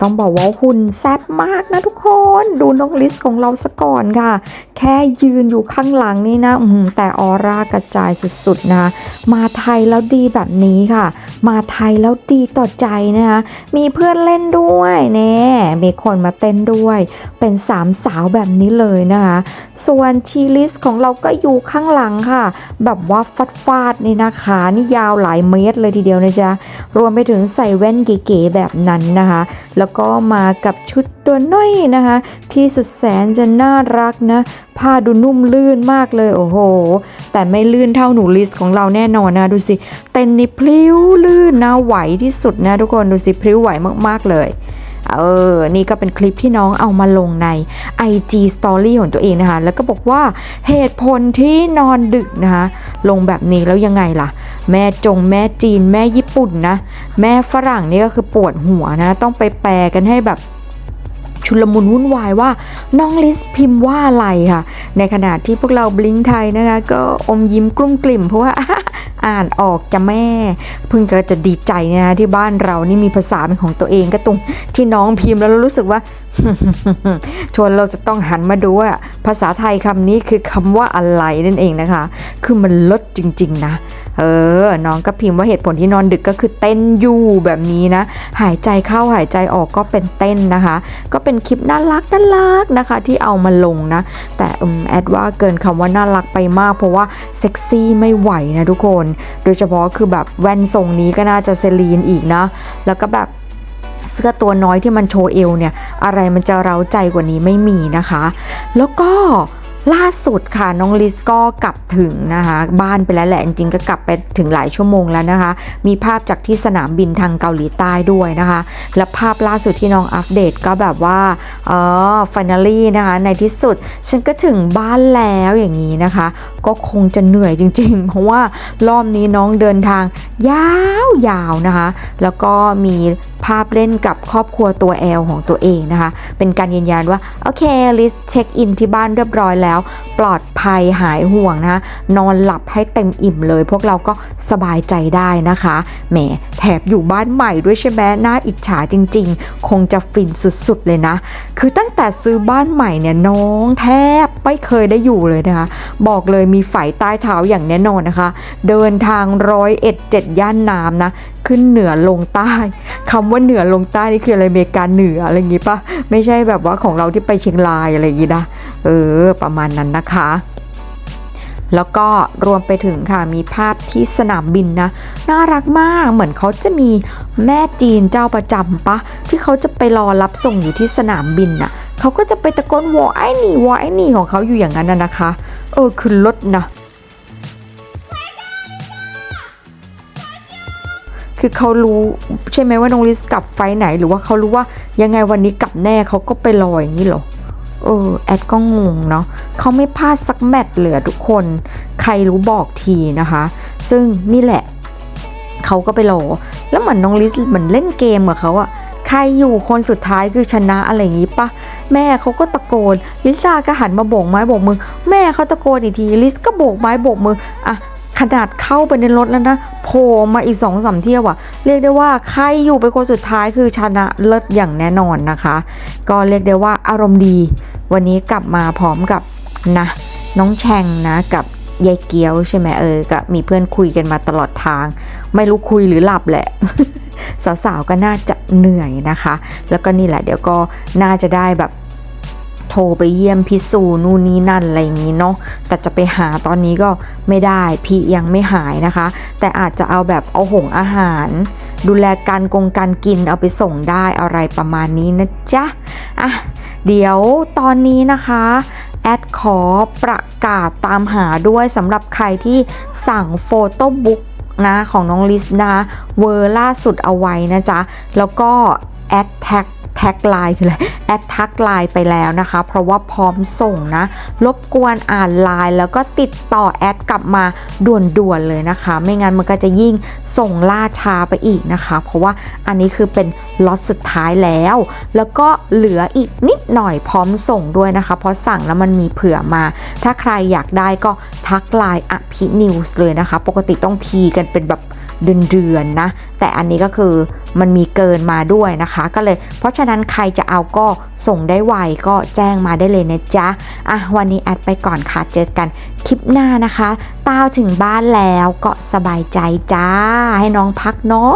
ต้องบอกว่าหุ่นแซ่บมากนะทุกคน ดูน้องลิสของเราสะก่อนค่ะแค่ยืนอยู่ข้างหลังนี่นะอือหือแต่ออร่ากระจายสุดๆนะมาไทยแล้วดีแบบนี้ค่ะ มาไทยแล้วดีต่อใจนะคะมีเพื่อนเล่นด้วยแน่มีคนมาเต้นด้วย เป็นสามสาวแบบนี้เลยนะคะส่วนชีลิสของเราก็อยู่ข้างหลังค่ะ แบบว่าฟัดฟาดๆนี่นะคะนี่ยาวหลายเมตรเลยทีเดียวนะจ๊ะรวมไปถึงใส่แว่นเก๋ๆแบบนั้นนะคะ แล้วก็มากับชุด ตัวน้อยนะคะ ที่สุดแสนจะน่ารักนะผ้าดูนุ่มลื่นมากเลยโอ้โห แต่ไม่ลื่นเท่าหนูลิสของเราแน่นอนนะดูสิเต้นนี่พลิ้วลื่นนะไหวที่สุดนะทุกคนดูสิพลิ้วไหวมากๆเลยเออ นี่ก็เป็นคลิปที่น้องเอามาลงใน IG Story ของตัวเองนะคะ แล้วก็บอกว่าเหตุผลที่นอนดึกนะคะ ลงแบบนี้แล้วยังไงล่ะ แม่จงแม่จีนแม่ญี่ปุ่นนะ แม่ฝรั่งนี่ก็คือปวดหัวนะ ต้องไปแปลกันให้แบบ ชุลมุนวุ่นวายว่าน้องลิสพิมพ์ว่าอะไรค่ะ ในขณะที่พวกเราบลิงไทยนะคะ ก็อมยิ้มกลุ้มกลิ่ม เพราะว่าอ่านออกจะแม่ เพิ่งก็จะดีใจนะที่บ้านเรานี่มีภาษาเป็นของตัวเองก็ตรงที่น้องพิมพ์แล้วเรารู้สึกว่า ชวนเราจะต้องหันมาดูว่าภาษาไทยคำนี้คือคำว่าอะไรนั่นเองนะคะ คือมันลดจริง ๆ นะ เออ น้องก็พิมพ์ว่าเหตุผลที่นอนดึกก็คือเต้นอยู่แบบนี้นะ หายใจเข้าหายใจออกก็เป็นเต้นนะคะ ก็เป็นคลิปน่ารักน่ารักนะคะ ที่เอามาลงนะ แต่อืมแอดว่าเกินคำว่าน่ารักไปมาก เพราะว่าเซ็กซี่ไม่ไหวนะทุกคน โดยเฉพาะคือแบบแว่นทรงนี้ก็น่าจะเซรีนอีกนะ แล้วก็แบบ เสื้อตัวน้อยที่มันโชว์เอวเนี่ย อะไรมันจะเร้าใจกว่านี้ไม่มีนะคะ แล้วก็ ล่าสุดค่ะน้องลิสก็กลับถึงนะคะบ้านไปแล้วแหละจริงๆก็กลับไปถึงหลายชั่วโมงแล้วนะคะ มีภาพจากที่สนามบินทางเกาหลีใต้ด้วยนะคะ และภาพล่าสุดที่น้องอัปเดตก็แบบว่าเออฟินาลี่นะคะในที่สุด ฉันก็ถึงบ้านแล้วอย่างนี้นะคะ ก็คงจะเหนื่อยจริงๆ เพราะว่ารอบนี้น้องเดินทางยาวๆนะคะ แล้วก็มีภาพเล่นกับครอบครัวตัวแอลของตัวเองนะคะ เป็นการยืนยันว่าโอเคลิสเช็คอินที่บ้านเรียบร้อยแล้วปลอดภัยหายห่วงนะคะนอนหลับให้เต็มอิ่มเลย พวกเราก็สบายใจได้นะคะแหมแถบอยู่บ้านใหม่ด้วยใช่ไหมน่าอิจฉาจริง ๆ คงจะฟินสุดๆเลยนะ คือตั้งแต่ซื้อบ้านใหม่เนี่ยน้องแทบไม่เคยได้อยู่เลยนะคะ บอกเลยมีไฝใต้เท้าอย่างแน่นอนนะคะ เดินทางร้อยเอ็ดเจ็ดย่านน้ำนะขึ้นเหนือลงใต้คำว่าเหนือลงใต้นี่คืออะไรอเมริกาเหนืออะไรอย่างงี้ปะไม่ใช่แบบว่าของเราที่ไปเชียงรายอะไรอย่างงี้นะ เออ ประมาณนั้นนะคะ แล้วก็รวมไปถึงค่ะมีภาพที่สนามบินนะ น่ารักมากเหมือนเขาจะมีแม่จีนเจ้าประจำปะ ที่เขาจะไปรอรับส่งอยู่ที่สนามบินน่ะเขาก็จะไปตะโกนวอไอ้นี่วอไอ้นี่ของเขาอยู่อย่างนั้นนะคะ เออคือรถนะคือเขารู้ใช่ไหมว่าน้องลิสกลับไฟไหนหรือว่าเขารู้ว่ายังไงวันนี้กลับแน่เขาก็ไปรออย่างนี้หรอ เออแอดก็งงเนาะเขาไม่พลาดสักแมตช์เหลือทุกคน ใครรู้บอกทีนะคะ ซึ่งนี่แหละเขาก็ไปรอแล้วเหมือนน้องลิสเหมือนเล่นเกมกับเขาอะใครอยู่คนสุดท้ายคือชนะอะไรอย่างงี้ปะแม่เขาก็ตะโกน ลิซ่าก็หันมาโบกไม้โบกมือ แม่เขาตะโกนอีกทีลิสก็โบกไม้โบกมืออะขนาดเข้าไปในรถแล้วนะโผล่มาอีกสองสามเที่ยวอะเรียกได้ว่าใครอยู่เป็นคนสุดท้ายคือชนะเลิศอย่างแน่นอนนะคะ ก็เรียกได้ว่าอารมณ์ดี วันนี้กลับมาพร้อมกับนะน้องแชงนะกับยายเกี้ยวใช่ไหมเออก็มีเพื่อนคุยกันมาตลอดทาง ไม่รู้คุยหรือหลับแหละ สาวๆก็น่าจะเหนื่อยนะคะ แล้วก็นี่แหละเดี๋ยวก็น่าจะได้แบบโทรไปเยี่ยมพี่สูนู่นนี่นั่นอะไรอย่างนี้เนาะแต่จะไปหาตอนนี้ก็ไม่ได้พี่ยังไม่หายนะคะ แต่อาจจะเอาแบบเอาหงอาหาร ดูแลการกงการกินเอาไปส่งได้อะไรประมาณนี้นะจ๊ะอะ เดี๋ยวตอนนี้นะคะแอดขอประกาศตามหาด้วยสำหรับใครที่สั่งโฟโต้บุ๊กนะของน้องลิสนะเวอร์ล่าสุดเอาไว้นะจ๊ะ แล้วก็แอดแท็ก ท็กไลน์คืออะไรแอดทักไลน์ไปแล้วนะคะ เพราะว่าพร้อมส่งนะรบกวนอ่านไลน์แล้วก็ติดต่อแอดกลับมาด่วนๆเลยนะคะ ไม่งั้นมันก็จะยิ่งส่งล่าช้าไปอีกนะคะ เพราะว่าอันนี้คือเป็นล็อตสุดท้ายแล้ว แล้วก็เหลืออีกนิดหน่อยพร้อมส่งด้วยนะคะ เพราะสั่งแล้วมันมีเผื่อมา ถ้าใครอยากได้ก็ทักไลน์อภินิวส์เลยนะคะ ปกติต้องพีกันเป็นแบบเดือนๆนะ แต่อันนี้ก็คือ มันมีเกินมาด้วยนะคะ ก็เลย เพราะฉะนั้นใครจะเอาก็ส่งได้ไวก็แจ้งมาได้เลยนะจ๊ะอะวันนี้แอดไปก่อนค่ะเจอกันคลิปหน้านะคะต้าวถึงบ้านแล้วก็สบายใจจ้า ให้น้องพักเนาะ